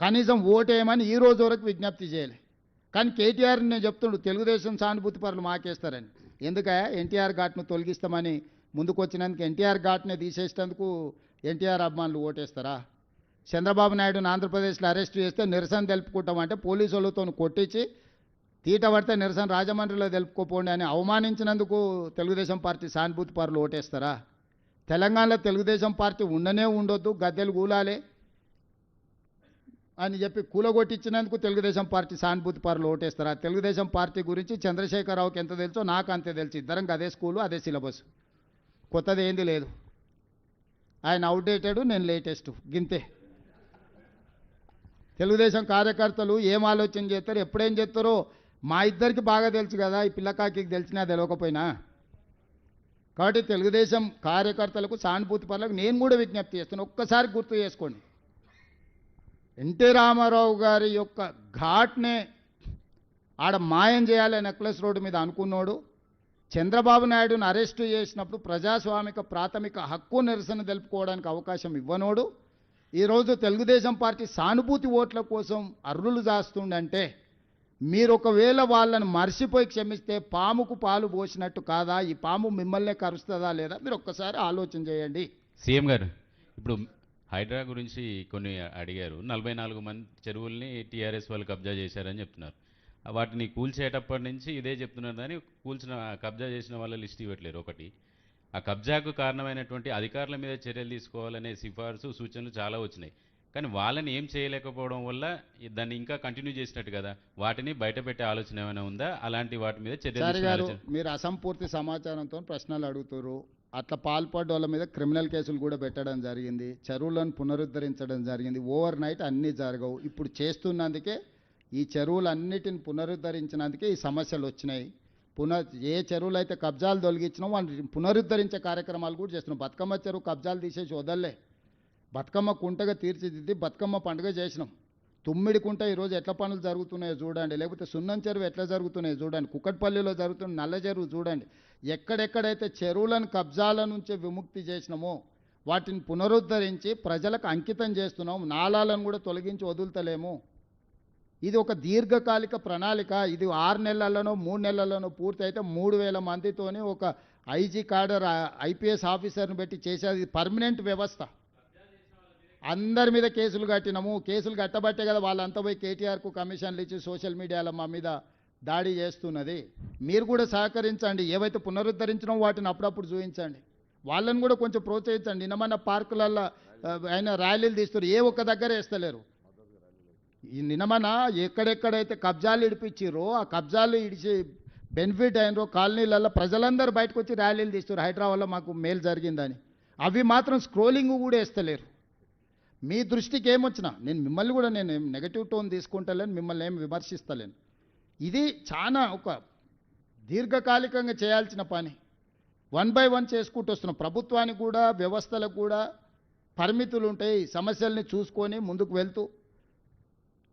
కనీసం ఓటేయమని ఈ రోజు వరకు విజ్ఞప్తి చేయలే. కానీ కేటీఆర్ నేను చెప్తుండు తెలుగుదేశం సానుభూతి పరులు మాకేస్తారని. ఎందుక? ఎన్టీఆర్ ఘాట్ను తొలగిస్తామని ముందుకొచ్చినందుకు ఎన్టీఆర్ ఘాట్ని తీసేసినందుకు ఎన్టీఆర్ అభిమానులు ఓటేస్తారా? చంద్రబాబు నాయుడుని ఆంధ్రప్రదేశ్లో అరెస్ట్ చేస్తే నిరసన తెలుపుకుంటామంటే పోలీసు వాళ్ళతో కొట్టించి తీట పడితే నిరసన రాజమండ్రిలో తెలుపుకోపోండి అని అవమానించినందుకు తెలుగుదేశం పార్టీ సానుభూతి పరులు ఓటేస్తారా? తెలంగాణలో తెలుగుదేశం పార్టీ ఉండనే ఉండొద్దు గద్దెలు కూలాలే అని చెప్పి కూలగొట్టించినందుకు తెలుగుదేశం పార్టీ సానుభూతి పరులు ఓటేస్తారా. తెలుగుదేశం పార్టీ గురించి చంద్రశేఖరరావుకి ఎంత తెలుసో నాకు అంతే తెలుసు. ఇద్దరం అదే స్కూలు అదే సిలబస్. కొత్తది ఏంది లేదు. ఆయన అవుట్డేటెడ్ నేను లేటెస్ట్. గింతే. తెలుగుదేశం కార్యకర్తలు ఏం ఆలోచన చేస్తారు ఎప్పుడేం చేస్తారో మా ఇద్దరికి బాగా తెలుసు కదా ఈ పిల్లకాకి తెలిసినా తెలియకపోయినా. కాబట్టి తెలుగుదేశం కార్యకర్తలకు సానుభూతి పనులకు నేను కూడా విజ్ఞప్తి చేస్తాను. ఒక్కసారి గుర్తు చేసుకోండి. ఎన్టీ రామారావు గారి యొక్క ఘాట్నే ఆడ మాయం చేయాలి నెక్లెస్ రోడ్డు మీద అనుకున్నోడు చంద్రబాబు నాయుడును అరెస్టు చేసినప్పుడు ప్రజాస్వామిక ప్రాథమిక హక్కు నిరసన తెలుపుకోవడానికి అవకాశం ఇవ్వనోడు ఈరోజు తెలుగుదేశం పార్టీ సానుభూతి ఓట్ల కోసం అర్రులు జాస్తుండంటే మీరు ఒకవేళ వాళ్ళని మర్చిపోయి క్షమిస్తే పాముకు పాలు పోసినట్టు కాదా? ఈ పాము మిమ్మల్నే కరుస్తుందా లేదా? మీరు ఒక్కసారి ఆలోచన చేయండి. సీఎం గారు ఇప్పుడు హైడ్రా గురించి కొన్ని అడిగారు. నలభై నాలుగు మంది చెరువుల్ని టీఆర్ఎస్ వాళ్ళు కబ్జా చేశారని చెప్తున్నారు. వాటిని కూల్చేటప్పటి నుంచి ఇదే చెప్తున్నారు కానీ కూల్చిన కబ్జా చేసిన వాళ్ళ లిస్ట్ ఇవ్వట్లేరు ఒకటి. ఆ కబ్జాకు కారణమైనటువంటి అధికారుల మీద చర్యలు తీసుకోవాలనే సిఫార్సు సూచనలు చాలా వచ్చినాయి. కానీ వాళ్ళని ఏం చేయలేకపోవడం వల్ల దాన్ని ఇంకా కంటిన్యూ చేసినట్టు కదా? వాటిని బయట పెట్టే ఆలోచన ఏమైనా ఉందా? అలాంటి వాటి మీద చర్యలు మీరు అసంపూర్తి సమాచారంతో ప్రశ్నలు అడుగుతారు అట్లా పాల్పడ్డ వాళ్ళ మీద క్రిమినల్ కేసులు కూడా పెట్టడం జరిగింది. చెరువులను పునరుద్ధరించడం జరిగింది. ఓవర్ నైట్ అన్నీ జరగవు. ఇప్పుడు చేస్తున్నందుకే ఈ చెరువులన్నిటిని పునరుద్ధరించినందుకే ఈ సమస్యలు వచ్చినాయి. పునర్ ఏ చెరువులు అయితే కబ్జాలు తొలగించినా వాటిని పునరుద్ధరించే కార్యక్రమాలు కూడా చేస్తున్నాం. బతుకమ్మ చెరువు కబ్జాలు తీసేసి వదల్లే. బతుకమ్మ కుంటగా తీర్చిదిద్ది బతుకమ్మ పండుగ చేసినాం. తుమ్మిడి కుంట ఈరోజు ఎట్ల పనులు జరుగుతున్నాయో చూడండి. లేకపోతే సున్నం చెరువు ఎట్లా జరుగుతున్నాయో చూడండి. కుక్కట్పల్లిలో జరుగుతున్న నల్ల చెరువు చూడండి. ఎక్కడెక్కడైతే చెరువులను కబ్జాల నుంచి విముక్తి చేసినామో వాటిని పునరుద్ధరించి ప్రజలకు అంకితం చేస్తున్నాం నాళాలను కూడా తొలగించి వదులుతలేము. ఇది ఒక దీర్ఘకాలిక ప్రణాళిక. ఇది ఆరు నెలలలోనో మూడు నెలల్లోనో పూర్తి అయితే మూడు వేల మందితోనే ఒక ఐజీ కార్డర్ ఐపీఎస్ ఆఫీసర్ని పెట్టి చేసేది. పర్మనెంట్ వ్యవస్థ. అందరి మీద కేసులు కట్టినాము. కేసులు కట్టబట్టే కదా వాళ్ళంతా పోయి కేటీఆర్కు కమిషన్లు ఇచ్చి సోషల్ మీడియాలో మా మీద దాడి చేస్తున్నది. మీరు కూడా సహకరించండి. ఏవైతే పునరుద్ధరించినో వాటిని అప్పుడప్పుడు చూపించండి. వాళ్ళని కూడా కొంచెం ప్రోత్సహించండి. నిన్న పార్కులల్లో ఆయన ర్యాలీలు తీస్తారు ఏ ఒక్క దగ్గర వేస్తలేరు. ఈ నినమన ఎక్కడెక్కడైతే కబ్జాలు ఇడిపించారో ఆ కబ్జాలు ఇడిచి బెనిఫిట్ అయినరో కాలనీలలో ప్రజలందరూ బయటకు వచ్చి ర్యాలీలు తీస్తారు హైదరాబాద్లో మాకు మేలు జరిగిందని. అవి మాత్రం స్క్రోలింగ్ కూడా వేస్తలేరు. మీ దృష్టికి ఏమొచ్చినా నేను మిమ్మల్ని కూడా నేను నెగటివ్ టోన్ తీసుకుంటలేను మిమ్మల్ని ఏం విమర్శిస్తలేను. ఇది చాలా ఒక దీర్ఘకాలికంగా చేయాల్సిన పని. వన్ బై వన్ చేసుకుంటూ వస్తున్నాం ప్రభుత్వానికి కూడా వ్యవస్థలకు కూడా పరిమితులు ఉంటాయి సమస్యల్ని చూసుకొని ముందుకు వెళ్తూ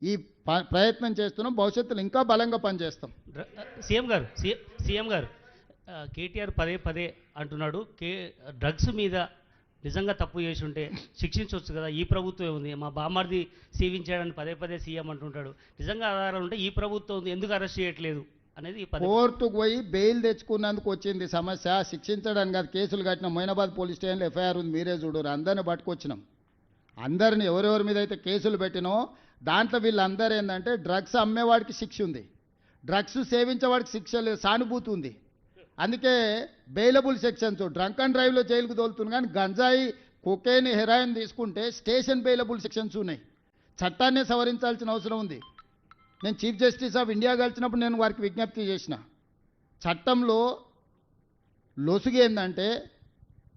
ఈ ప- ప్రయత్నం చేస్తున్నాం భవిష్యత్తులో ఇంకా బలంగా పనిచేస్తాం. డ్ర- సీఎం గారు సీఎం గారు కేటీఆర్ పదే పదే అంటున్నాడు కే డ్రగ్స్ మీద నిజంగా తప్పు చేసి ఉంటే శిక్షించవచ్చు కదా? ఈ ప్రభుత్వం ఉంది. మా బామ్మర్ది సేవించాడని పదే పదే సీఎం అంటుంటాడు. నిజంగా ఆధారాలు ఉంటే ఈ ప్రభుత్వం ఉంది. ఎందుకు అరెస్ట్ చేయట్లేదు? అనేది కోర్టుకు పోయి బెయిల్ తెచ్చుకున్నందుకు వచ్చింది సమస్య. శిక్షించడానికి కాదు కేసులు కట్టిన మొయినాబాద్ పోలీస్ స్టేషన్లో ఎఫ్ఐఆర్ ఉంది. మీరే చూడరు. అందరిని పట్టుకొచ్చినాం. అందరిని ఎవరెవరి మీద అయితే కేసులు పెట్టినో దాంట్లో వీళ్ళందరూ ఏంటంటే డ్రగ్స్ అమ్మేవాడికి శిక్ష ఉంది. డ్రగ్స్ సేవించేవాడికి శిక్ష లేదు సానుభూతి ఉంది. అందుకే బెయిలబుల్ సెక్షన్స్ డ్రంక్ అండ్ డ్రైవ్లో జైలుకు తోలుతుంది కానీ గంజాయి కొకేన్ హెరాయిన్ తీసుకుంటే స్టేషన్ బెయిలబుల్ సెక్షన్స్ ఉన్నాయి. చట్టాన్ని సవరించాల్సిన అవసరం ఉంది. నేను చీఫ్ జస్టిస్ ఆఫ్ ఇండియా కలిసినప్పుడు నేను వారికి విజ్ఞప్తి చేసిన. చట్టంలో లొసుగు ఏంటంటే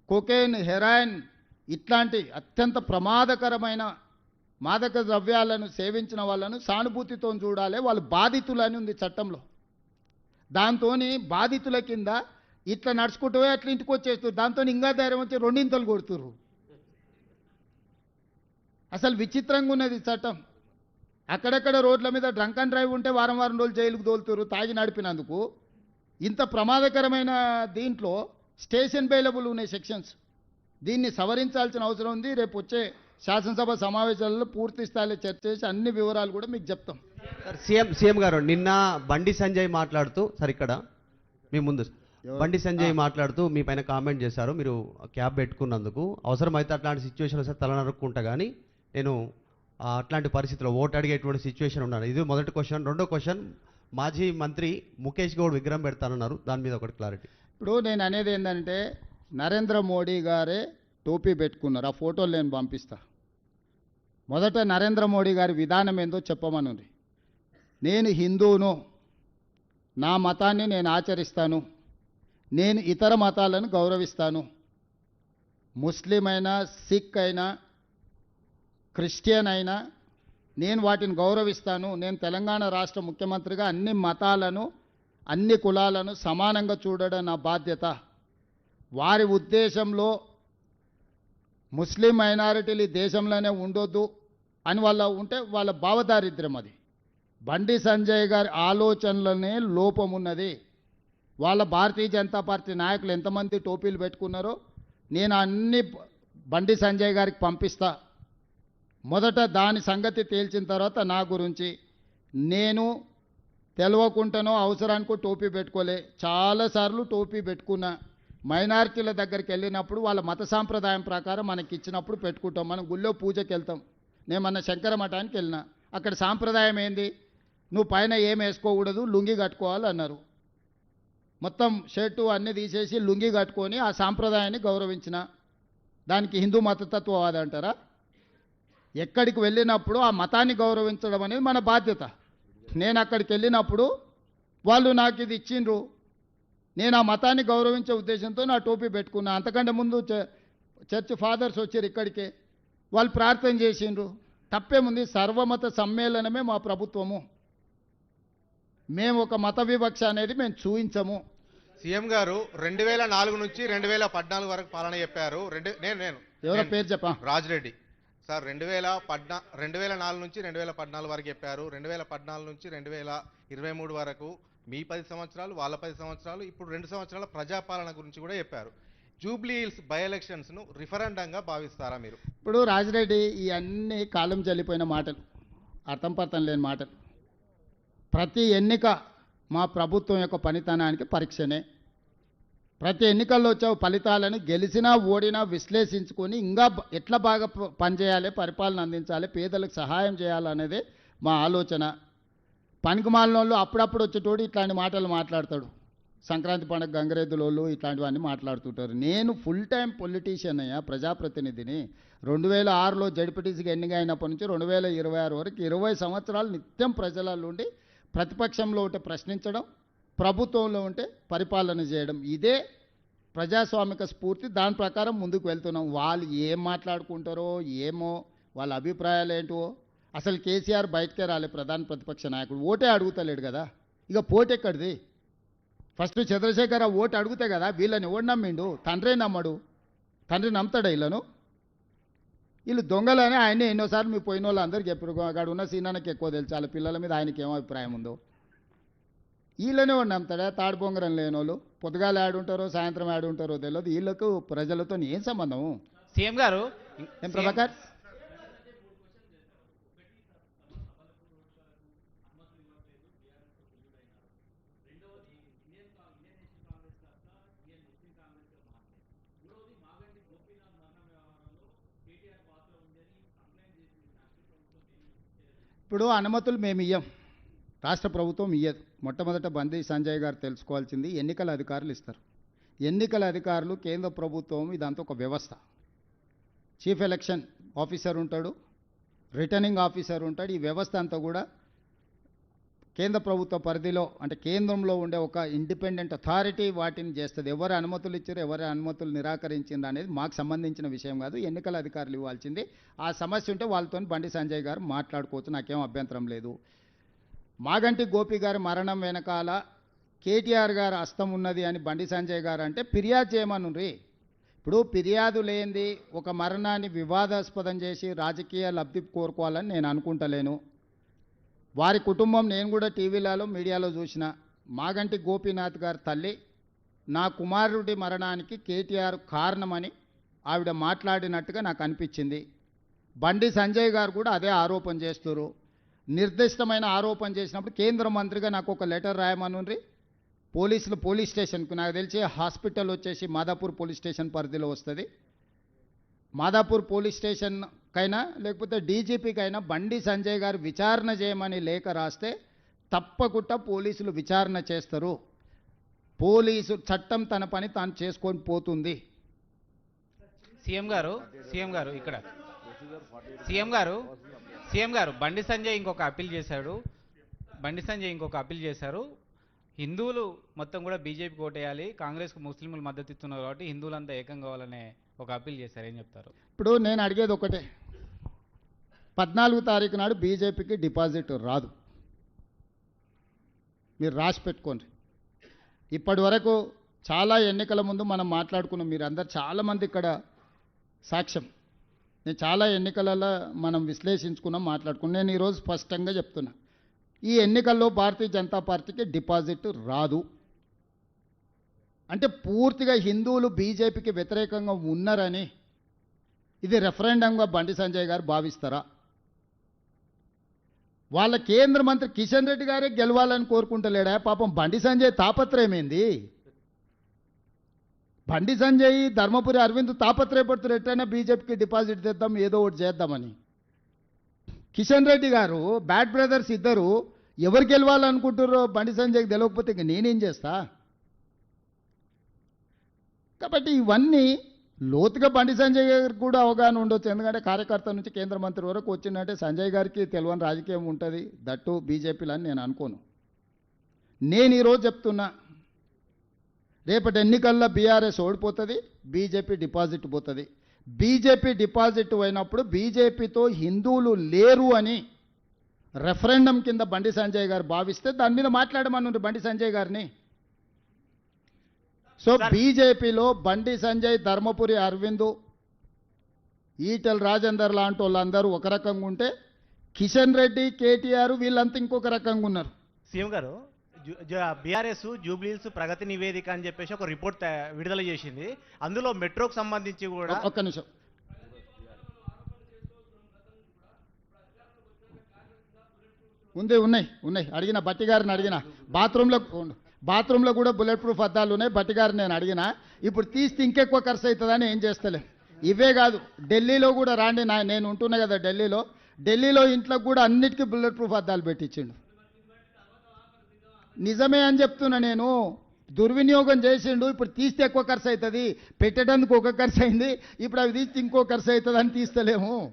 కొకేన్ హెరాయిన్ ఇట్లాంటి అత్యంత ప్రమాదకరమైన మాదక ద్రవ్యాలను సేవించిన వాళ్ళను సానుభూతితో చూడాలి వాళ్ళు బాధితులని ఉంది చట్టంలో. దాంతో బాధితుల కింద ఇట్లా నడుచుకుంటూ అట్లా ఇంటికి వచ్చేస్తారు దాంతో ఇంకా ధైర్యం వచ్చి రెండింతలు కొడుతుర్రు. అసలు విచిత్రంగా ఉన్నది చట్టం. అక్కడక్కడ రోడ్ల మీద డ్రంక్ అండ్ డ్రైవ్ ఉంటే వారం వారం రోజులు జైలుకు తోలుతారు తాగి నడిపినందుకు. ఇంత ప్రమాదకరమైన దీంట్లో స్టేషన్ బెయిలబుల్ ఉన్నాయి సెక్షన్స్. దీన్ని సవరించాల్సిన అవసరం ఉంది. రేపు వచ్చే శాసనసభ సమావేశాలలో పూర్తి స్థాయిలో చర్చ చేసి అన్ని వివరాలు కూడా మీకు చెప్తాం. సార్ సీఎం సీఎం గారు నిన్న బండి సంజయ్ మాట్లాడుతూ సార్ ఇక్కడ మీ ముందు? బండి సంజయ్ మాట్లాడుతూ మీ పైన కామెంట్ చేశారు. మీరు క్యాబ్ పెట్టుకున్నందుకు అవసరమైతే అట్లాంటి సిచ్యువేషన్ వస్తే తల నరుక్కుంటా కానీ నేను అట్లాంటి పరిస్థితిలో ఓటు అడిగేటువంటి సిచ్యువేషన్ ఉన్నాను ఇది మొదటి క్వశ్చన్ రెండో క్వశ్చన్ మాజీ మంత్రి ముఖేష్ గౌడ్ విగ్రహం పెడతానన్నారు. దాని మీద ఒకటి క్లారిటీ ఇప్పుడు నేను అనేది ఏంటంటే నరేంద్ర మోడీ గారే టోపీ పెట్టుకున్నారు. ఆ ఫోటోలు నేను పంపిస్తా. మొదట నరేంద్ర మోడీ గారి విధానం ఏందో చెప్పమనుంది. నేను హిందువును నా మతాన్ని నేను ఆచరిస్తాను నేను ఇతర మతాలను గౌరవిస్తాను. ముస్లిం అయినా సిక్ అయినా క్రిస్టియన్ అయినా నేను వాటిని గౌరవిస్తాను. నేను తెలంగాణ రాష్ట్ర ముఖ్యమంత్రిగా అన్ని మతాలను అన్ని కులాలను సమానంగా చూడడం నా బాధ్యత. వారి ఉద్దేశంలో ముస్లిం మైనారిటీలు ఈ దేశంలోనే ఉండొద్దు. అని వాళ్ళ ఉంటే వాళ్ళ భావదారిద్ర్యం అది. బండి సంజయ్ గారి ఆలోచనలనే లోపం ఉన్నది వాళ్ళ భారతీయ జనతా పార్టీ నాయకులు ఎంతమంది టోపీలు పెట్టుకున్నారో నేను అన్ని బండి సంజయ్ గారికి పంపిస్తా. మొదట దాని సంగతి తేల్చిన తర్వాత నా గురించి. నేను తెలవకుండానో అవసరానికో టోపీ పెట్టుకోలే. చాలాసార్లు టోపీ పెట్టుకున్నా. మైనారిటీల దగ్గరికి వెళ్ళినప్పుడు వాళ్ళ మత సాంప్రదాయం ప్రకారం మనకి ఇచ్చినప్పుడు పెట్టుకుంటాం. మనం గుళ్ళో పూజకి వెళ్తాం నేను మన శంకర మఠానికి వెళ్ళిన. అక్కడ సాంప్రదాయం ఏంది? నువ్వు పైన ఏం వేసుకోకూడదు లుంగి కట్టుకోవాలి అన్నారు. మొత్తం షర్టు అన్నీ తీసేసి లుంగి కట్టుకొని ఆ సాంప్రదాయాన్ని గౌరవించిన. దానికి హిందూ మతతత్వవాది అంటారా? ఎక్కడికి వెళ్ళినప్పుడు ఆ మతాన్ని గౌరవించడం అనేది మన బాధ్యత. నేను అక్కడికి వెళ్ళినప్పుడు వాళ్ళు నాకు ఇది ఇచ్చిండ్రు. నేను ఆ మతాన్ని గౌరవించే ఉద్దేశంతో నా టోపీ పెట్టుకున్నా. అంతకంటే ముందు చ- చర్చ్ ఫాదర్స్ వచ్చారు ఇక్కడికే. వాళ్ళు ప్రార్థన చేసిండ్రు. తప్పేముంది? సర్వమత సమ్మేళనమే మా ప్రభుత్వము. మేము ఒక మత వివక్ష అనేది మేము చూయించము. సీఎం గారు రెండు వేల నాలుగు నుంచి రెండు వేల పద్నాలుగు వరకు పాలన చెప్పారు. రెండు నేను నేను ఎవరో పేరు చెప్పా? రాజిరెడ్డి. సార్ రెండు వేల పద్నా రెండు వేల నాలుగు నుంచి రెండు వేల పద్నాలుగు వరకు చెప్పారు. రెండు వేల పద్నాలుగు నుంచి రెండు వేల ఇరవై మూడు వరకు మీ పది సంవత్సరాలు వాళ్ళ పది సంవత్సరాలు ఇప్పుడు రెండు సంవత్సరాల ప్రజాపాలన గురించి కూడా చెప్పారు. జూబ్లీ హిల్స్ బై ఎలక్షన్స్ను రిఫరెండంగా భావిస్తారా మీరు? ఇప్పుడు రాజిరెడ్డి ఈ అన్ని కాలం చల్లిపోయిన మాటలు అర్థం పర్థం లేని మాటలు. ప్రతి ఎన్నిక మా ప్రభుత్వం యొక్క పనితనానికి పరీక్షనే. ప్రతి ఎన్నికల్లో వచ్చే ఫలితాలను గెలిచినా ఓడినా విశ్లేషించుకొని ఇంకా ఎట్లా బాగా ప- పనిచేయాలి పరిపాలన అందించాలి పేదలకు సహాయం చేయాలనేదే మా ఆలోచన. పనికిమాలిన వాళ్ళు అప్పుడప్పుడు వచ్చేటోడు ఇట్లాంటి మాటలు మాట్లాడతాడు. సంక్రాంతి పండుగ గంగరేదులోళ్ళు ఇట్లాంటివన్నీ మాట్లాడుతుంటారు. నేను ఫుల్ టైం పొలిటీషియన్ అయ్యా ప్రజాప్రతినిధిని. రెండు వేల ఆరులో జడ్పీటీసీకి ఎన్నిక అయినప్పటి నుంచి రెండు వేల ఇరవై ఆరు వరకు ఇరవై సంవత్సరాలు నిత్యం ప్రజలలో ఉండి ప్రతిపక్షంలో ఉంటే ప్రశ్నించడం ప్రభుత్వంలో ఉంటే పరిపాలన చేయడం. ఇదే ప్రజాస్వామిక స్ఫూర్తి. దాని ప్రకారం ముందుకు వెళ్తున్నాం. వాళ్ళు ఏం మాట్లాడుకుంటారో ఏమో వాళ్ళ అభిప్రాయాలు ఏంటో. అసలు కేసీఆర్ బయటకే రాలే ప్రధాన ప్రతిపక్ష నాయకుడు. ఓటే అడుగుతలేడు కదా. ఇక పోటీ ఎక్కడిది ఫస్ట్ చంద్రశేఖర ఓటు అడిగితే కదా వీళ్ళని ఎవడు నమ్మిండు? తండ్రే నమ్మడు. తండ్రి నమ్ముతాడా వీళ్ళను వీళ్ళు దొంగలని ఆయనే ఎన్నోసార్లు మీ పోయిన వాళ్ళు అందరికీ చెప్పారు అక్కడ ఉన్న సీనానికి ఎక్కువ తెలుసు. వాళ్ళ పిల్లల మీద ఆయనకి ఏమో అభిప్రాయం ఉందో. వీళ్ళనే వాడు నమ్ముతాడా? తాడు బొంగరం లేని వాళ్ళు పొద్దుగాల ఆడుంటారో సాయంత్రం ఆడుంటారో తెలియదు వీళ్ళకు ప్రజలతో ఏం సంబంధం సీఎం గారు ఏం ప్రభాకర్? ఇప్పుడు అనుమతులు మేము ఇయ్యం. రాష్ట్ర ప్రభుత్వం ఇయ్యదు. మొట్టమొదట బందీ సంజయ్ గారు తెలుసుకోవాల్సింది ఎన్నికల అధికారులు ఇస్తారు. ఎన్నికల అధికారులు కేంద్ర ప్రభుత్వం ఇదంతా ఒక వ్యవస్థ. చీఫ్ ఎలక్షన్ ఆఫీసర్ ఉంటాడు రిటర్నింగ్ ఆఫీసర్ ఉంటాడు. ఈ వ్యవస్థ అంతా కూడా కేంద్ర ప్రభుత్వ పరిధిలో అంటే కేంద్రంలో ఉండే ఒక ఇండిపెండెంట్ అథారిటీ వాటిని చేస్తుంది. ఎవరు అనుమతులు ఇచ్చారు ఎవరి అనుమతులు నిరాకరించింది అనేది మాకు సంబంధించిన విషయం కాదు. ఎన్నికల అధికారులు ఇవ్వాల్సింది. ఆ సమస్య ఉంటే వాళ్ళతో బండి సంజయ్ గారు మాట్లాడుకోవచ్చు. నాకేం అభ్యంతరం లేదు. మాగంటి గోపి గారి మరణం వెనకాల కేటీఆర్ గారు హస్తం ఉన్నది అని బండి సంజయ్ గారు అంటే ఫిర్యాదు చేయమను రీ ఇప్పుడు ఫిర్యాదు లేనిది ఒక మరణాన్ని వివాదాస్పదం చేసి రాజకీయ లబ్ధి కోరుకోవాలని నేను అనుకుంటలేను. వారి కుటుంబం నేను కూడా టీవీలలో మీడియాలో చూసిన మాగంటి గోపీనాథ్ గారి తల్లి నా కుమారుడి మరణానికి కేటీఆర్ కారణమని ఆవిడ మాట్లాడినట్టుగా నాకు అనిపించింది. బండి సంజయ్ గారు కూడా అదే ఆరోపణ చేస్తారు నిర్దిష్టమైన ఆరోపణ చేసినప్పుడు కేంద్ర మంత్రిగా నాకు ఒక లెటర్ రాయమనుండ్రి. పోలీసులు పోలీస్ స్టేషన్కు నాకు తెలిసి హాస్పిటల్ వచ్చేసి మాదాపూర్ పోలీస్ స్టేషన్ పరిధిలో వస్తుంది. మాదాపూర్ పోలీస్ స్టేషన్ కైనా లేకపోతే డీజీపీకైనా బండి సంజయ్ గారు విచారణ చేయమని లేఖ రాస్తే తప్పకుండా పోలీసులు విచారణ చేస్తారు. పోలీసు చట్టం తన పని తాను చేసుకొని పోతుంది. సీఎం గారు సీఎం గారు ఇక్కడ. సీఎం గారు సీఎం గారు బండి సంజయ్ ఇంకొక అప్పీల్ చేశాడు. బండి సంజయ్ ఇంకొక అప్పీల్ చేశారు. హిందువులు మొత్తం కూడా బీజేపీ ఓటేయాలి కాంగ్రెస్కు ముస్లింలు మద్దతు ఇస్తున్నారు కాబట్టి హిందువులంతా ఏకం కావాలనే ఒక అప్పీల్ చేశారు ఏం చెప్తారు? ఇప్పుడు నేను అడిగేది ఒకటే. పద్నాలుగు తారీఖు నాడు బీజేపీకి డిపాజిట్ రాదు. మీరు రాసి పెట్టుకోండి. ఇప్పటి వరకు చాలా ఎన్నికల ముందు మనం మాట్లాడుకున్నాం. మీరు అందరు చాలామంది ఇక్కడ సాక్ష్యం. నేను చాలా ఎన్నికలలో మనం విశ్లేషించుకున్నాం మాట్లాడుకున్నాం. నేను ఈరోజు స్పష్టంగా చెప్తున్నా. ఈ ఎన్నికల్లో భారతీయ జనతా పార్టీకి డిపాజిట్ రాదు. అంటే పూర్తిగా హిందువులు బీజేపీకి వ్యతిరేకంగా ఉన్నారని ఇది రెఫరెండంగా బండి సంజయ్ గారు భావిస్తారా? వాళ్ళ కేంద్ర మంత్రి కిషన్ రెడ్డి గారే గెలవాలని కోరుకుంటలేడా? పాపం బండి సంజయ్ తాపత్రయం ఏంది బండి సంజయ్ ధర్మపురి అరవింద్ తాపత్రయపడుతున్నారు ఎట్టైనా బీజేపీకి డిపాజిట్ తెద్దాం ఏదో ఒకటి చేద్దామని. కిషన్ రెడ్డి గారు బ్యాడ్ బ్రదర్స్ ఇద్దరు ఎవరు గెలవాలనుకుంటారో బండి సంజయ్కి తెలియకపోతే ఇంక నేనేం చేస్తా? కాబట్టి ఇవన్నీ లోతుగా బండి సంజయ్ గారికి కూడా అవగాహన ఉండొచ్చు. ఎందుకంటే కార్యకర్త నుంచి కేంద్ర మంత్రి వరకు వచ్చిందంటే సంజయ్ గారికి తెలియని రాజకీయం ఉంటుంది. దట్టు బీజేపీలు అని నేను అనుకోను. నేను ఈరోజు చెప్తున్నా రేపటి ఎన్నికల్లో బీఆర్ఎస్ ఓడిపోతుంది బీజేపీ డిపాజిట్ పోతుంది. బీజేపీ డిపాజిట్ అయినప్పుడు బీజేపీతో హిందువులు లేరు అని రెఫరెండం కింద బండి సంజయ్ గారు భావిస్తే దాని మీద మాట్లాడమన్నారు బండి సంజయ్ గారిని. సో బీజేపీలో బండి సంజయ్ ధర్మపురి అరవింద్ ఈటెల రాజేందర్ లాంటి వాళ్ళందరూ ఒక రకంగా ఉంటే కిషన్ రెడ్డి కేటీఆర్ వీళ్ళంతా ఇంకొక రకంగా ఉన్నారు. సీఎం గారు బీఆర్ఎస్ జూబ్లీల్స్ ప్రగతి నివేదిక అని చెప్పేసి ఒక రిపోర్ట్ విడుదల చేసింది. అందులో మెట్రోకు సంబంధించి కూడా ఒక్క నిమిషం. ఉంది ఉన్నాయి ఉన్నాయి. అడిగిన బట్టి గారిని అడిగిన. బాత్రూంలో. బాత్రూంలో కూడా బుల్లెట్ ప్రూఫ్ అద్దాలు ఉన్నాయి. బట్టిగారు నేను అడిగిన ఇప్పుడు తీస్తే ఇంకెక్కువ ఖర్చు అవుతుందని ఏం చేస్తలే? ఇవే కాదు ఢిల్లీలో కూడా రాండి నా నేను ఉంటున్నా కదా ఢిల్లీలో. ఢిల్లీలో ఇంట్లో కూడా అన్నిటికీ బుల్లెట్ ప్రూఫ్ అద్దాలు పెట్టించిండు. నిజమే అని చెప్తున్నా నేను. దుర్వినియోగం చేసిండు ఇప్పుడు తీస్తే ఎక్కువ ఖర్చు అవుతుంది పెట్టడానికి ఒక ఖర్చు అయింది ఇప్పుడు అవి తీస్తే ఇంకో ఖర్చు అవుతుంది అని తీస్తలేము.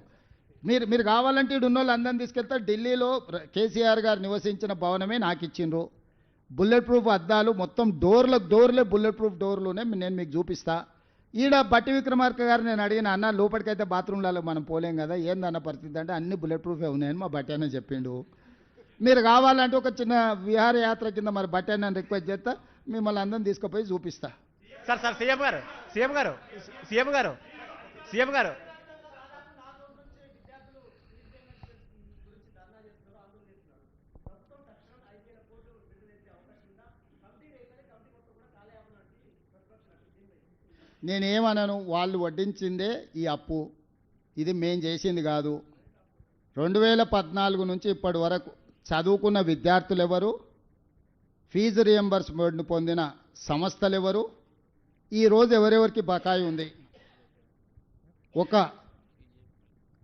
మీరు మీరు కావాలంటే ఇటు ఉన్న వాళ్ళందరినీ తీసుకెళ్తే ఢిల్లీలో ప్ర- కేసీఆర్ గారు నివసించిన భవనమే నాకు ఇచ్చిండ్రు. బుల్లెట్ ప్రూఫ్ అద్దాలు మొత్తం డోర్ల డోర్లే బుల్లెట్ ప్రూఫ్ డోర్లునే నేను మీకు చూపిస్తా. ఈడ బట్టి విక్రమార్క గారు నేను అడిగిన అన్న లోపలికైతే బాత్రూంలలో మనం పోలేం కదా ఏందన్న పరిస్థితి? అంటే అన్ని బుల్లెట్ ప్రూఫే ఉన్నాయని మా బట్టి అన్న చెప్పిండు. మీరు కావాలంటే ఒక చిన్న విహారయాత్ర కింద మరి బట్టి అన్న రిక్వెస్ట్ చేస్తా మిమ్మల్ని అందరం తీసుకుపోయి చూపిస్తా. సార్ సార్ సీఎం గారు సీఎం గారు సీఎం గారు సీఎం గారు నేనేమనను వాళ్ళు వడ్డించిందే ఈ అప్పు. ఇది మేం చేసింది కాదు. రెండు వేల పద్నాలుగు నుంచి ఇప్పటి వరకు చదువుకున్న విద్యార్థులు ఎవరు ఫీజు రియంబర్స్మెంట్ పొందిన సంస్థలు ఎవరు ఈరోజు ఎవరెవరికి బకాయి ఉంది? ఒక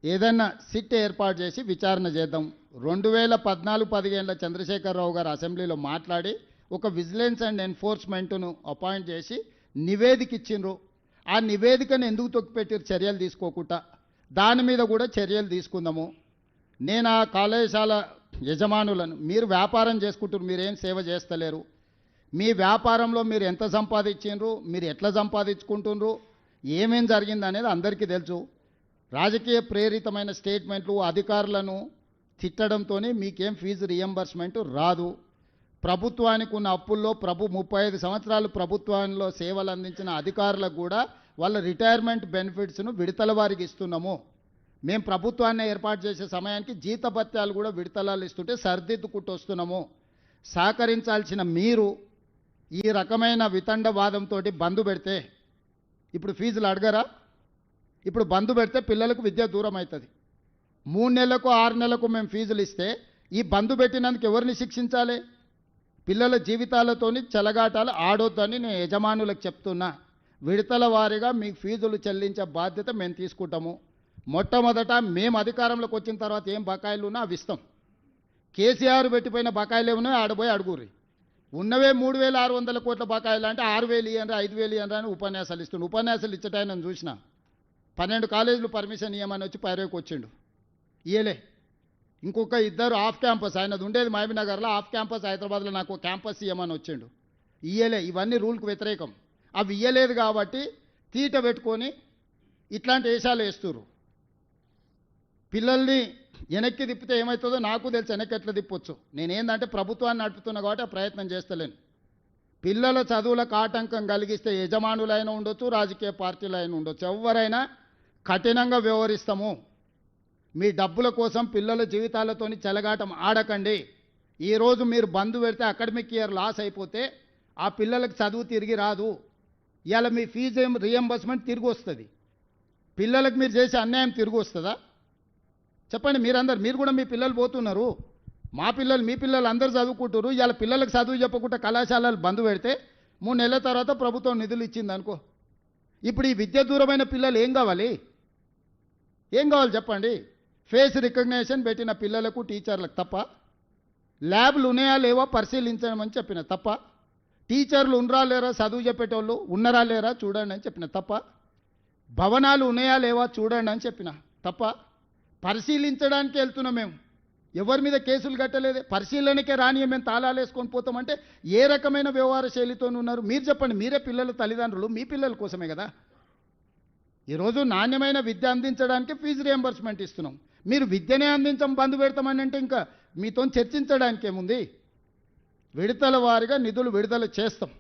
ఏదన్నా సిట్ ఏర్పాటు చేసి విచారణ చేద్దాం. రెండు వేల పద్నాలుగు పదిహేనుల చంద్రశేఖరరావు గారు అసెంబ్లీలో మాట్లాడి ఒక విజిలెన్స్ అండ్ ఎన్ఫోర్స్మెంట్ను అపాయింట్ చేసి నివేదిక ఇచ్చిండ్రు ఆ నివేదికను ఎందుకు తొక్కిపెట్టారు చర్యలు తీసుకోకుండా. దాని మీద కూడా చర్యలు తీసుకుందాము. నేను ఆ కళాశాల యజమానులను మీరు వ్యాపారం చేసుకుంటారు మీరేం సేవ చేస్తలేరు. మీ వ్యాపారంలో మీరు ఎంత సంపాదించిండ్రు మీరు ఎట్లా సంపాదించుకుంటుండ్రు ఏమేం జరిగింది అనేది అందరికీ తెలుసు. రాజకీయ ప్రేరితమైన స్టేట్మెంట్లు అధికారులను తిట్టడంతో మీకేం ఫీజు రియంబర్స్మెంట్ రాదు. ప్రభుత్వానికి ఉన్న అప్పుల్లో ప్రభు ముప్పై ఐదు సంవత్సరాలు ప్రభుత్వంలో సేవలు అందించిన అధికారులకు కూడా వాళ్ళ రిటైర్మెంట్ బెనిఫిట్స్ను విడతల వారికి ఇస్తున్నాము. మేము ప్రభుత్వాన్ని ఏర్పాటు చేసే సమయానికి జీతభత్యాలు కూడా విడతలాలు ఇస్తుంటే సర్దిద్దుకుంటూ వస్తున్నాము సహకరించాల్సిన మీరు ఈ రకమైన వితండవాదంతో బంధు పెడితే ఇప్పుడు ఫీజులు అడగరా? ఇప్పుడు బంధు పెడితే పిల్లలకు విద్య దూరం అవుతుంది మూడు నెలలకు ఆరు నెలలకు మేము ఫీజులు ఇస్తే ఈ బంధు పెట్టినందుకు ఎవరిని శిక్షించాలి? పిల్లల జీవితాలతోని చెలగాటాలు ఆడొద్దని నేను యజమానులకు చెప్తున్నా. విడతల వారీగా మీకు ఫీజులు చెల్లించే బాధ్యత మేము తీసుకుంటాము. మొట్టమొదట మేము అధికారంలోకి వచ్చిన తర్వాత ఏం బకాయిలు ఉన్నా అవి ఇస్తాం. కేసీఆర్ పెట్టిపోయిన బకాయిలు ఏమున్నాయో ఆడబోయి అడుగురి ఉన్నవే మూడు వేల ఆరు వందల కోట్ల బకాయిలు అంటే ఆరు వేలు ఇయ్యండి ఐదు వేలు ఇయ్యండి అని ఉపన్యాసాలు ఇస్తుండు. ఉపన్యాసాలు ఇచ్చటాయని చూసిన. పన్నెండు కాలేజీలు పర్మిషన్ ఇవ్వమని వచ్చి పైరేకి వచ్చిండు. ఇయలే ఇంకొక ఇద్దరు ఆఫ్ క్యాంపస్ ఆయనది ఉండేది మహబీనగర్లో ఆఫ్ క్యాంపస్ హైదరాబాద్లో నాకు ఒక క్యాంపస్ ఇవ్వమని వచ్చిండు. ఇయ్యలే ఇవన్నీ రూల్కి వ్యతిరేకం. అవి ఇయ్యలేదు కాబట్టి తీట పెట్టుకొని ఇట్లాంటి వేషాలు వేస్తురు పిల్లల్ని వెనక్కి తిప్పితే ఏమవుతుందో నాకు తెలుసు వెనక్కి ఎట్లా తిప్పొచ్చు. నేనేందంటే ప్రభుత్వాన్ని నడుపుతున్నా కాబట్టి ఆ ప్రయత్నం చేస్తలేను. పిల్లల చదువులకు ఆటంకం కలిగిస్తే యజమానులైనా ఉండొచ్చు రాజకీయ పార్టీలైనా ఉండొచ్చు. ఎవరైనా కఠినంగా వ్యవహరిస్తాము. మీ డబ్బుల కోసం పిల్లల జీవితాలతోని చెలగాటం ఆడకండి. ఈరోజు మీరు బంధు పెడితే అకాడమిక్ ఇయర్ లాస్ అయిపోతే ఆ పిల్లలకు చదువు తిరిగి రాదు. ఇవాళ మీ ఫీజు ఏం రియంబర్స్మెంట్ తిరిగి వస్తుంది. పిల్లలకు మీరు చేసే అన్యాయం తిరిగి వస్తుందా? చెప్పండి మీరందరు మీరు కూడా మీ పిల్లలు పోతున్నారు. మా పిల్లలు మీ పిల్లలు అందరూ చదువుకుంటారు ఇవాళ పిల్లలకు చదువు చెప్పకుండా కళాశాలలు బంద్ పెడితే మూడు నెలల తర్వాత ప్రభుత్వం నిధులు ఇచ్చింది అనుకో. ఇప్పుడు ఈ విద్య దూరమైన పిల్లలు ఏం కావాలి? ఏం కావాలి చెప్పండి? ఫేస్ రికగ్నేషన్ పెట్టిన పిల్లలకు టీచర్లకు తప్ప ల్యాబ్లు ఉన్నాయా లేవా పరిశీలించమని చెప్పిన తప్ప టీచర్లు ఉన్నరా లేరా చదువు చెప్పేటోళ్ళు ఉన్నరా లేరా చూడండి అని చెప్పిన తప్ప భవనాలు ఉన్నాయా లేవా చూడండి అని చెప్పిన తప్ప పరిశీలించడానికి వెళ్తున్నాం మేము. ఎవరి మీద కేసులు కట్టలేదే. పరిశీలనకే రాని మేము తాళాలు వేసుకొని పోతామంటే ఏ రకమైన వ్యవహార శైలితో ఉన్నారు? మీరు చెప్పండి. మీరే పిల్లల తల్లిదండ్రులు మీ పిల్లల కోసమే కదా. ఈరోజు నాణ్యమైన విద్య అందించడానికి ఫీజు రియంబర్స్మెంట్ ఇస్తున్నాం. మీరు విద్యనే అందించం బంద్ పెడతామని అంటే ఇంకా మీతో చర్చించడానికి ఏముంది? విడతల వారిగా నిధులు విడుదల చేస్తాం.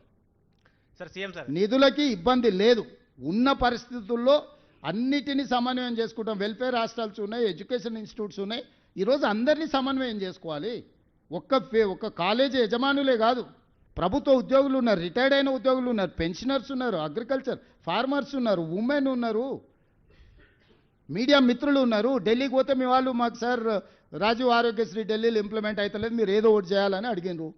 Sir CM sir. నిధులకి ఇబ్బంది లేదు. ఉన్న పరిస్థితుల్లో అన్నిటినీ సమన్వయం చేసుకుంటాం. వెల్ఫేర్ హాస్టల్స్ ఉన్నాయి ఎడ్యుకేషన్ ఇన్స్టిట్యూట్స్ ఉన్నాయి. ఈరోజు అందరినీ సమన్వయం చేసుకోవాలి. ఒక్క ఫే- ఒక్క కాలేజీ యజమానులే కాదు. ప్రభుత్వ ఉద్యోగులు ఉన్నారు రిటైర్డ్ అయిన ఉద్యోగులు ఉన్నారు పెన్షనర్స్ ఉన్నారు అగ్రికల్చర్ ఫార్మర్స్ ఉన్నారు ఉమెన్ ఉన్నారు. మీడియా మిత్రులు ఉన్నారు. ఢిల్లీకి పోతే మీ వాళ్ళు మాకు సార్ రాజీవ్ ఆరోగ్యశ్రీ ఢిల్లీలో ఇంప్లిమెంట్ అవుతలేదు మీరు ఏదో ఒకటి చేయాలని అడిగినారు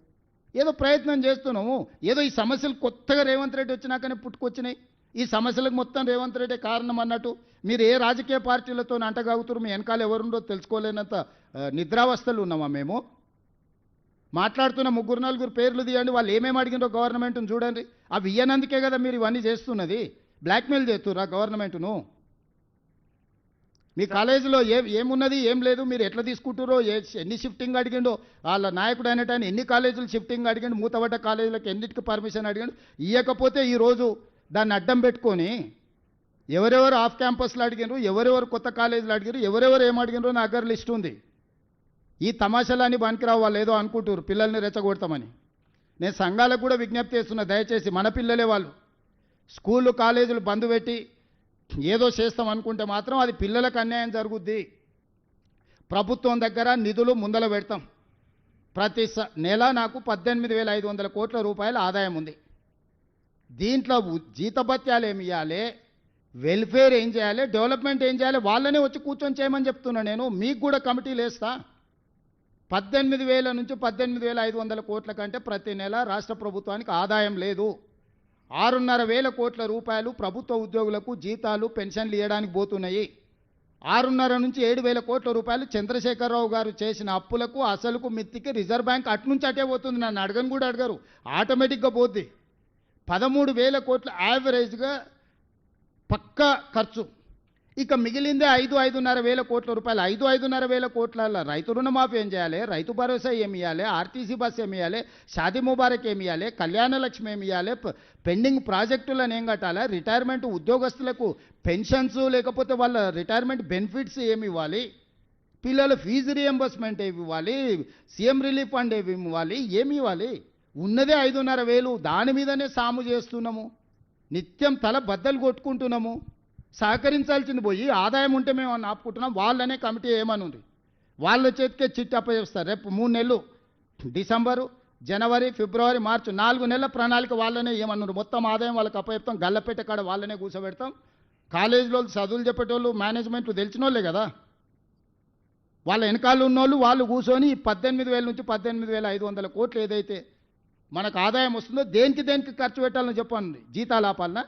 ఏదో ప్రయత్నం చేస్తున్నాము. ఏదో ఈ సమస్యలు కొత్తగా రేవంత్ రెడ్డి వచ్చినాకనే పుట్టుకొచ్చినాయి. ఈ సమస్యలకు మొత్తం రేవంత్ రెడ్డి కారణం అన్నట్టు మీరు ఏ రాజకీయ పార్టీలతో అంటగాగుతారు మీ వెనకాల ఎవరుండో తెలుసుకోలేనంత నిద్రావస్థలు ఉన్నామా మేము? మాట్లాడుతున్న ముగ్గురు నలుగురు పేర్లు తీయండి. వాళ్ళు ఏమేమి అడిగినారో గవర్నమెంట్ను చూడండి. అవి ఇయ్యనందుకే కదా మీరు ఇవన్నీ చేస్తున్నది. బ్లాక్మెయిల్ చేస్తుర్రా గవర్నమెంట్ను? మీ కాలేజీలో ఏ ఏమున్నది ఏం లేదు మీరు ఎట్లా తీసుకుంటారో ఏ ఎన్ని షిఫ్టింగ్ అడిగిండో వాళ్ళ నాయకుడు అయినట్టు ఆయన ఎన్ని కాలేజీలు షిఫ్టింగ్ అడిగిండు మూతబడ్డ కాలేజీలకు ఎన్నిటికి పర్మిషన్ అడిగిండు ఇవ్వకపోతే ఈరోజు దాన్ని అడ్డం పెట్టుకొని ఎవరెవరు ఆఫ్ క్యాంపస్లో అడిగినారు ఎవరెవరు కొత్త కాలేజీలు అడిగారు ఎవరెవరు ఏం అడిగినారో నా దగ్గర లిస్ట్ ఉంది. ఈ తమాషాలన్నీ పనికిరావు వాళ్ళు ఏదో అనుకుంటారు పిల్లల్ని రెచ్చగొడతామని. నేను సంఘాలకు కూడా విజ్ఞప్తి చేస్తున్నా దయచేసి మన పిల్లలే వాళ్ళు. స్కూళ్ళు కాలేజీలు బంద్ పెట్టి ఏదో చేస్తాం అనుకుంటే మాత్రం అది పిల్లలకు అన్యాయం జరుగుద్ది. ప్రభుత్వం దగ్గర నిధులు ముందల పెడతాం. ప్రతి నెల నాకు పద్దెనిమిది వేల ఐదు వందల కోట్ల రూపాయల ఆదాయం ఉంది. దీంట్లో జీతభత్యాలు ఏమి ఇవ్వాలి వెల్ఫేర్ ఏం చేయాలి? డెవలప్మెంట్ ఏం చేయాలి? వాళ్ళనే వచ్చి కూర్చొని చేయమని చెప్తున్నా నేను. మీకు కూడా కమిటీలు వేస్తా పద్దెనిమిది వేల నుంచి పద్దెనిమిది వేల ఐదు వందల కోట్ల కంటే ప్రతి నెల రాష్ట్ర ప్రభుత్వానికి ఆదాయం లేదు. ఆరున్నర వేల కోట్ల రూపాయలు ప్రభుత్వ ఉద్యోగులకు జీతాలు పెన్షన్లు ఇవ్వడానికి పోతున్నాయి. ఆరున్నర నుంచి ఏడు వేల కోట్ల రూపాయలు చంద్రశేఖరరావు గారు చేసిన అప్పులకు అసలుకు మిత్తికి రిజర్వ్ బ్యాంక్ అటు నుంచి అటే పోతుంది నన్ను అడగను కూడా అడగరు. ఆటోమేటిక్గా పోద్ది. పదమూడు వేల కోట్ల యావరేజ్గా పక్కా ఖర్చు. ఇక మిగిలిందే ఐదు ఐదున్నర వేల కోట్ల రూపాయలు. ఐదు ఐదున్నర వేల కోట్ల రైతు రుణమాఫీ ఏం చేయాలి? రైతు భరోసా ఏమి ఇవ్వాలి ఆర్టీసీ బస్ ఏమి ఇవ్వాలి షాదీ ముబారక్ ఏమి ఇవ్వాలి కళ్యాణ లక్ష్మి ఏమి ఇవ్వాలి పెండింగ్ ప్రాజెక్టులను ఏం కట్టాలి? రిటైర్మెంట్ ఉద్యోగస్తులకు పెన్షన్స్ లేకపోతే వాళ్ళ రిటైర్మెంట్ బెనిఫిట్స్ ఏమి ఇవ్వాలి? పిల్లల ఫీజు రియంబర్స్మెంట్ ఏమి ఇవ్వాలి? సీఎం రిలీఫ్ ఫండ్ ఏమి ఇవ్వాలి? ఏమి ఇవ్వాలి? ఉన్నదే ఐదున్నర వేలు దాని మీదనే సాము చేస్తున్నాము. నిత్యం తల బద్దలు కొట్టుకుంటున్నాము. సహకరించాల్సింది పోయి ఆదాయం ఉంటే మేము అని ఆపుకుంటున్నాం? వాళ్ళనే కమిటీ ఏమనుంది? వాళ్ళ చేతికే చిట్టి అప్పచెప్స్తారు రేపు మూడు నెలలు డిసెంబరు జనవరి ఫిబ్రవరి మార్చి నాలుగు నెలల ప్రణాళిక వాళ్ళనే ఏమన్నారు మొత్తం ఆదాయం వాళ్ళకి అప్పచెప్తాం. గల్లపేట కాడ వాళ్ళనే కూర్చోబెడతాం కాలేజీలో చదువులు చెప్పేటోళ్ళు మేనేజ్మెంట్లు తెలిసిన వాళ్ళే కదా. వాళ్ళ వెనకాల ఉన్నోళ్ళు వాళ్ళు కూర్చొని పద్దెనిమిది వేల నుంచి పద్దెనిమిది వేల ఐదు వందల కోట్లు ఏదైతే మనకు ఆదాయం వస్తుందో దేనికి దేనికి ఖర్చు పెట్టాలని చెప్పండి? జీతాలు ఆపాలనా?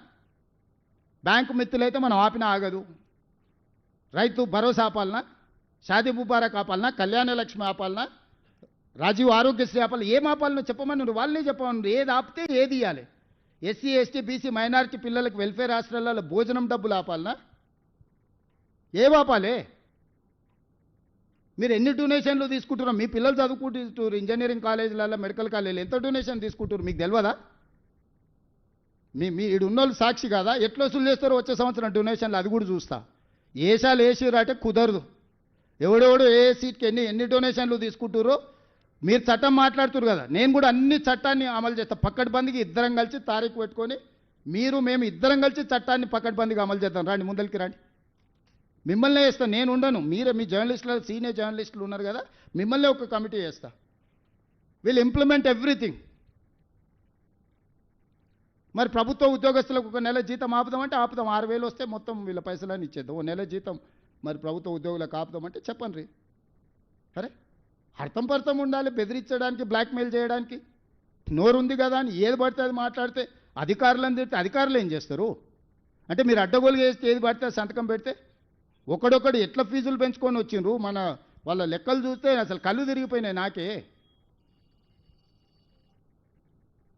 బ్యాంకు మిత్తులైతే మనం ఆపిన ఆగదు. రైతు భరోసా ఆపాలనా? షాదీ ముబారక్ ఆపాలనా? కళ్యాణ లక్ష్మి ఆపాలనా? రాజీవ్ ఆరోగ్యశ్రీ ఆపాలి ఏం ఆపాలనో చెప్పమని నువ్వు వాళ్ళనే చెప్పమని ఏది ఆపితే ఏది ఇవ్వాలి ఎస్సీ ఎస్టీ బీసీ మైనారిటీ పిల్లలకు వెల్ఫేర్ హాస్టల్లో భోజనం డబ్బులు ఆపాలనా? ఏం ఆపాలి? మీరు ఎన్ని డొనేషన్లు తీసుకుంటున్నారు? మీ పిల్లలు చదువుకుంటున్నారు ఇంజనీరింగ్ కాలేజీలలో మెడికల్ కాలేజీలు ఎంత డొనేషన్ తీసుకుంటున్నారు? మీకు తెలియదా? మీ మీ ఇడున్నోళ్ళు సాక్షి కదా? ఎట్లా వసూలు చేస్తారో వచ్చే సంవత్సరం డొనేషన్లు అది కూడా చూస్తా. ఏసాలు వేసిర్రు అంటే కుదరదు. ఎవడెవడు ఏ సీట్కి ఎన్ని ఎన్ని డొనేషన్లు తీసుకుంటారో మీరు చట్టం మాట్లాడుతున్నారు కదా. నేను కూడా అన్ని చట్టాన్ని అమలు చేస్తా. పక్కడ్బందీకి ఇద్దరం కలిసి తారీఖు పెట్టుకొని మీరు మేము ఇద్దరం కలిసి చట్టాన్ని పక్కడ్బందీగా అమలు చేద్దాం. రండి ముందరికి రండి. మిమ్మల్నే వేస్తాను నేను ఉండను. మీరే మీ జర్నలిస్టులు సీనియర్ జర్నలిస్టులు ఉన్నారు కదా. మిమ్మల్నే ఒక కమిటీ చేస్తా. Will implement everything. మరి ప్రభుత్వ ఉద్యోగస్తులకు ఒక నెల జీతం ఆపుదామంటే ఆపుదాం. ఆరు వేలు వస్తే మొత్తం వీళ్ళ పైసలని ఇచ్చేద్దాం. ఓ నెల జీతం. మరి ప్రభుత్వ ఉద్యోగులకు ఆపుదామంటే చెప్పండి. అరే అర్థం పర్థం ఉండాలి బెదిరించడానికి బ్లాక్మెయిల్ చేయడానికి. నోరు ఉంది కదా అని ఏది పడితే అది మాట్లాడితే అధికారులను తిడితే అధికారులు ఏం చేస్తారు? అంటే మీరు అడ్డగోలు చేస్తే ఏది పడితే సంతకం పెడితే ఒకడొకడు ఎట్లా ఫీజులు పెంచుకొని వచ్చిండ్రు? మన వాళ్ళ లెక్కలు చూస్తే అసలు కళ్ళు తిరిగిపోయినాయి నాకే.